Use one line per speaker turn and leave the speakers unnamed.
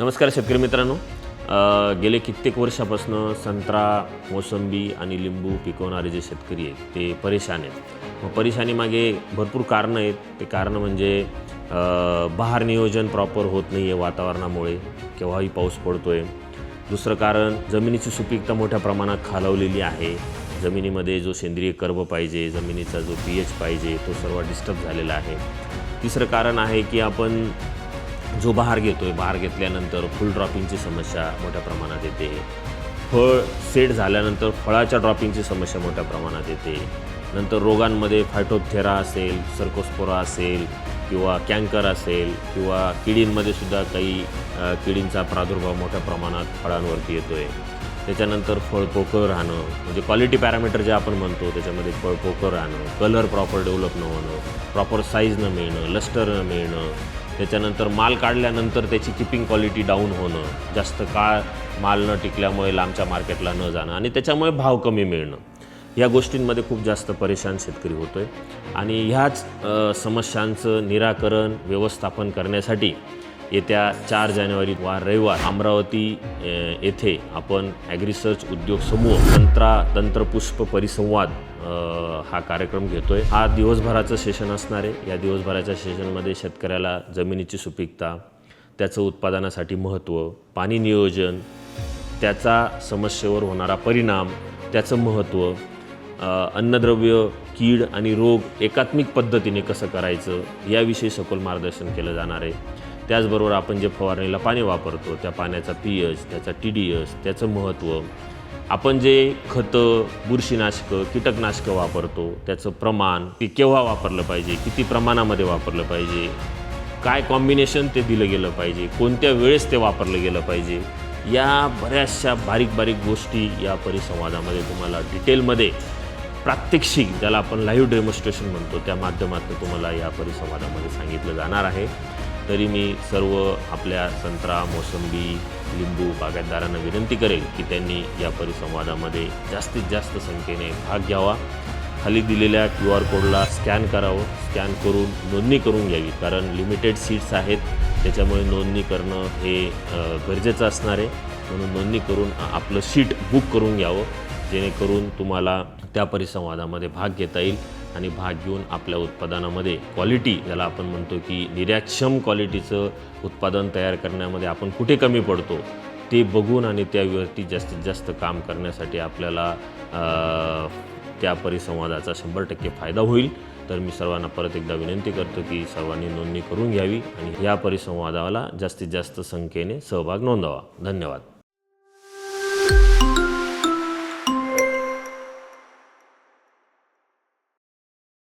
नमस्कार शेतकरी मित्रांनो. गेले कित्येक वर्षापासून संत्रा मोसंबी आणि लिंबू पिकवणारे जे शेतकरी आहेत ते परेशान आहेत. मग परेशानीमागे भरपूर कारणं आहेत. ते कारणं म्हणजे अ, बहार नियोजन प्रॉपर होत नाही आहे वातावरणामुळे. केव्हाही पाऊस पडतो आहे दुसरं कारण जमिनीची सुपीकता मोठ्या प्रमाणात खालावलेली आहे. जमिनीमध्ये जो सेंद्रिय कर्ब पाहिजे जमिनीचा जो पी एच पाहिजे तो सर्व डिस्टर्ब झालेला आहे. तिसरं कारण आहे की आपण जो बहार घेतो आहे बहार घेतल्यानंतर फुल ड्रॉपिंगची समस्या मोठ्या प्रमाणात येते. फळ सेट झाल्यानंतर फळाच्या ड्रॉपिंगची समस्या मोठ्या प्रमाणात येते. नंतर रोगांमध्ये फायटोथेरा असेल सर्कोस्पोरा असेल किंवा कँकर असेल किंवा किडींमध्ये सुद्धा काही किडींचा प्रादुर्भाव मोठ्या प्रमाणात फळांवरती येतो आहे त्याच्यानंतर फळ पोकळ राहणं म्हणजे क्वालिटी पॅरामीटर जे आपण म्हणतो त्याच्यामध्ये फळ पोकळ राहणं कलर प्रॉपर डेव्हलप न होणं प्रॉपर साईज न मिळणं लस्टर न मिळणं त्याच्यानंतर माल काढल्यानंतर त्याची किपिंग क्वालिटी डाऊन होणं जास्त काळ माल न टिकल्यामुळे लांबच्या मार्केटला न जाणं आणि त्याच्यामुळे भाव कमी मिळणं. या गोष्टींमध्ये खूप जास्त परेशान शेतकरी होतो आहे आणि ह्याच समस्यांचं निराकरण व्यवस्थापन करण्यासाठी येत्या चार जानेवारी वार रविवार अमरावती येथे आपण ॲग्रिसर्च उद्योग समूह तंत्रा तंत्रपुष्प परिसंवाद हा कार्यक्रम घेतो आहे हा दिवसभराचं सेशन असणार आहे. या दिवसभराच्या सेशनमध्ये शेतकऱ्याला जमिनीची सुपीकता त्याचं उत्पादनासाठी महत्त्व पाणी नियोजन त्याचा समस्येवर होणारा परिणाम त्याचं महत्त्व अन्नद्रव्य कीड आणि रोग एकात्मिक पद्धतीने कसं करायचं याविषयी सखोल मार्गदर्शन केलं जाणार आहे. त्याचबरोबर आपण जे फवारणीला पाणी वापरतो त्या पाण्याचा पी एच त्याचा टी डी एस त्याचं महत्त्व आपण जे खतं बुरशीनाशकं कीटकनाशकं वापरतो त्याचं प्रमाण ते केव्हा वापरलं पाहिजे किती प्रमाणामध्ये वापरलं पाहिजे काय कॉम्बिनेशन ते दिलं गेलं पाहिजे कोणत्या वेळेस ते वापरलं गेलं पाहिजे या बऱ्याचशा बारीक बारीक गोष्टी या परिसंवादामध्ये तुम्हाला डिटेलमध्ये प्रात्यक्षिक ज्याला आपण लाईव्ह डेमॉन्स्ट्रेशन म्हणतो त्या माध्यमातून तुम्हाला या परिसंवादामध्ये सांगितलं जाणार आहे. तरी मी सर्व आपल्या संत्रा मोसंबी लिंबू बागायतदारांना विनंती करेल की त्यांनी या परिसंवादामध्ये जास्तीत जास्त संख्येने भाग घ्यावा. खाली दिलेल्या क्यू आर कोडला स्कॅन करावं. स्कॅन करून नोंदणी करून घ्यावी. कारण लिमिटेड सीट्स आहेत. त्याच्यामुळे नोंदणी करणं हे गरजेचं असणार आहे. म्हणून नोंदणी करून आपलं सीट बुक करून घ्यावं. जेणेकरून तुम्हाला त्या परिसंवादामध्ये भाग घेता येईल. आणि भाग घेऊन आपल्या उत्पादनामध्ये क्वालिटी ज्याला आपण म्हणतो की निर्यातक्षम क्वालिटीचं उत्पादन तयार करण्यामध्ये आपण कुठे कमी पडतो ते बघून आणि त्यावरती जास्तीत जास्त काम करण्यासाठी आपल्याला त्या परिसंवादाचा शंभर टक्के फायदा होईल. तर मी सर्वांना परत एकदा विनंती करतो की सर्वांनी नोंदणी करून घ्यावी आणि या परिसंवादाला जास्तीत जास्त संख्येने सहभाग नोंदवा. धन्यवाद.